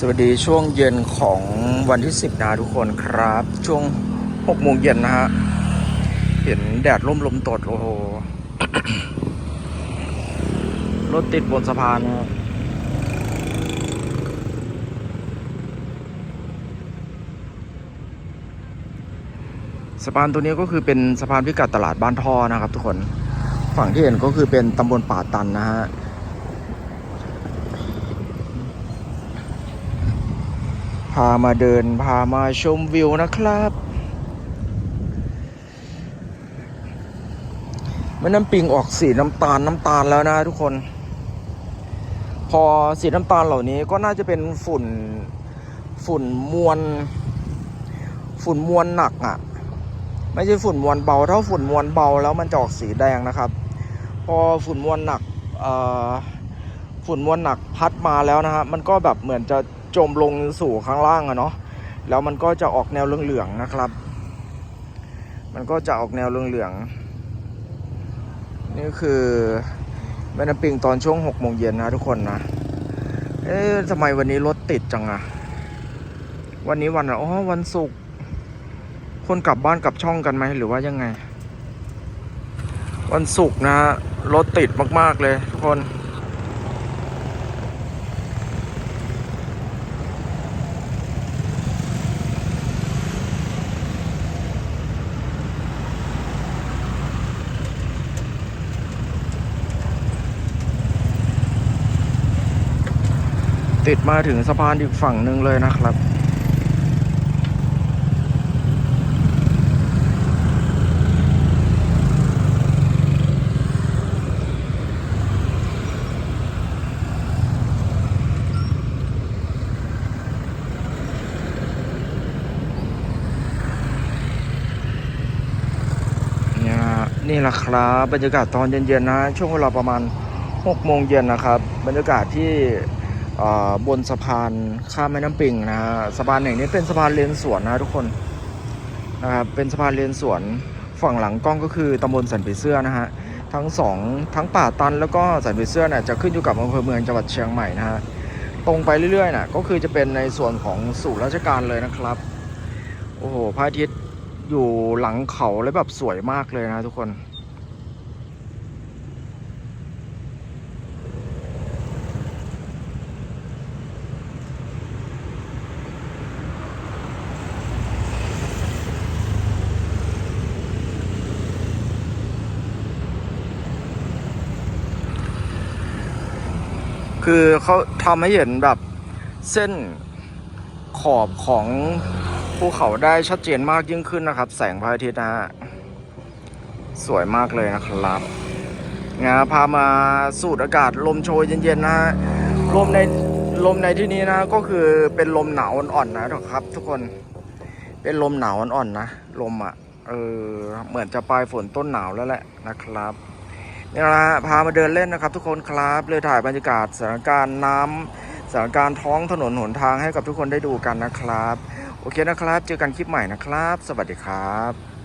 สวัสดีช่วงเย็นของวันที่ 10 นะทุกคนครับ ช่วง6โมงเย็นนะฮะ เห็นแดดร่มลมตด โอ้โห รถติดบนสะพานนะสะพานตัวนี้ก็คือเป็นสะพานพิกัดตลาดบ้านท่อนะครับทุกคน ฝั่งที่เห็นก็คือเป็นตำบลป่าตันนะฮะามาเดิน พามาชมวิวนะครับ แม่น้ำปิงออกสีน้ำตาลน้ำตาลแล้วนะทุกคน พอสีน้ำตาลเหล่านี้ก็น่าจะเป็นฝุ่นฝุ่นมวลฝุ่นมวลหนักอะ่ะ ไม่ใช่ฝุ่นมวลเบาถ้าฝุ่นมวลเบาแล้วมันจะออกสีแดงนะครับ พอฝุ่นมวลหนักฝุ่นมวลหนักพัดมาแล้วนะฮะมันก็แบบเหมือนจะ จมลงสู่ข้างล่างอะเนาะแล้วมันก็จะออกแนวเหลืองๆนะครับ มันก็จะออกแนวเหลืองๆนี่คือแม่น้ำปิงตอนช่วงหกโมงเย็นนะทุกคนนะเอ๊ะทำไมวันนี้รถติดจังอะวันนี้วันอะอ๋อวันศุกร์คนกลับบ้านกลับช่องกันไหมหรือว่ายังไง วันศุกร์นะรถติดมากๆเลยทุกคน ติดมาถึงสะพานอีกฝั่งหนึ่งเลยนะครับ นี่แหละครับบรรยากาศตอนเย็นๆนะ ช่วงเวลาประมาณ6โมงเย็นนะครับ บรรยากาศที่ บนสะพานข้ามแม่น้ำปิงนะฮะสะพานแห่งนี้เป็นสะพานเลนสวนนะทุกคนนะครับเป็นสะพานเลนสวนฝั่งหลังกล้องก็คือตำบลสันปีเสื้อนะฮะทั้งสองทั้งป่าตันแล้วก็สันปีเสื้อเนี่ยจะขึ้นอยู่กับอำเภอเมืองจังหวัดเชียงใหม่นะฮะตรงไปเรื่อยๆน่ะก็คือจะเป็นในส่วนของสู่ราชการเลยนะครับโอ้โหพระอาทิตย์อยู่หลังเขาแล้วแบบสวยมากเลยนะทุกคน คือเขาทำให้เห็นแบบเส้นขอบของภูเขาได้ชัดเจนมากยิ่งขึ้นนะครับ แสงพระอาทิตย์นะฮะสวยมากเลยนะครับงาพามาสูดอากาศลมโชยเย็นๆนะฮะลมในลมในที่นี้นะก็คือเป็นลมหนาวอ่อนๆนะครับ ทุกคนเป็นลมหนาวอ่อนๆนะลมอะเออเหมือนจะปลายฝนต้นหนาวแล้วแหละนะครับ นี่นะฮะพามาเดินเล่นนะครับ ทุกคนครับเลยถ่ายบรรยากาศสถานการณ์น้ำสถานการณ์ท้องถนนหนทางให้กับทุกคนได้ดูกันนะครับ โอเคนะครับ เจอกันคลิปใหม่นะครับ สวัสดีครับ